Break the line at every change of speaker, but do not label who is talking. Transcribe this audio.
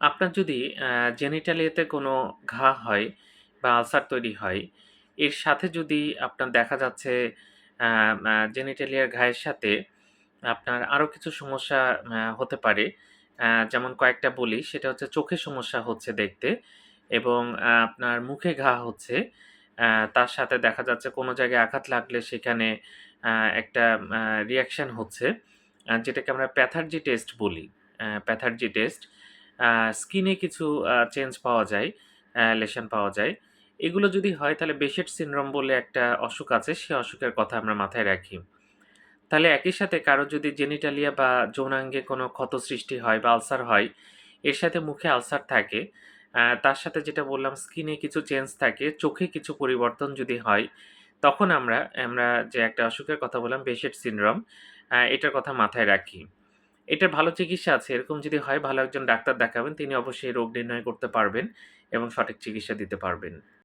আপনার যদি জেনিটালিয়াতে কোনো ঘা হয় বা আলসার তৈরি হয়, এর সাথে যদি আপনার দেখা যাচ্ছে জেনিটালিয়ার ঘায়ের সাথে আপনার আরও কিছু সমস্যা হতে পারে। যেমন কয়েকটা বলি, সেটা হচ্ছে চোখের সমস্যা হচ্ছে দেখতে এবং আপনার মুখে ঘা হচ্ছে। তার সাথে দেখা যাচ্ছে কোনো জায়গায় আঘাত লাগলে সেখানে একটা আ রিঅ্যাকশন হচ্ছে। যেটাকে আমরা প্যাথার্জি টেস্ট বলি। Pathergy test. স্কিনে কিছু চেঞ্জ পাওয়া যায়, লেশন পাওয়া যায়। এগুলো যদি হয় তাহলে বেশেট সিনড্রোম বলে একটা অসুখ আছে, সে অসুখের কথা আমরা মাথায় রাখি। তাহলে একই সাথে কারও যদি জেনিটালিয়া বা যৌনাঙ্গে কোনো ক্ষত সৃষ্টি হয় বা আলসার হয়, এর সাথে মুখে আলসার থাকে, তার সাথে যেটা বললাম স্কিনে কিছু চেঞ্জ থাকে, চোখে কিছু পরিবর্তন যদি হয়, তখন আমরা আমরা যে একটা অসুখের কথা বললাম বেশেট সিনড্রোম, এটার কথা মাথায় রাখি। এটার ভালো চিকিৎসা আছে। এরকম যদি হয়, ভালো একজন ডাক্তার দেখাবেন। তিনি অবশ্যই রোগ নির্ণয় করতে পারবেন এবং সঠিক চিকিৎসা দিতে পারবেন।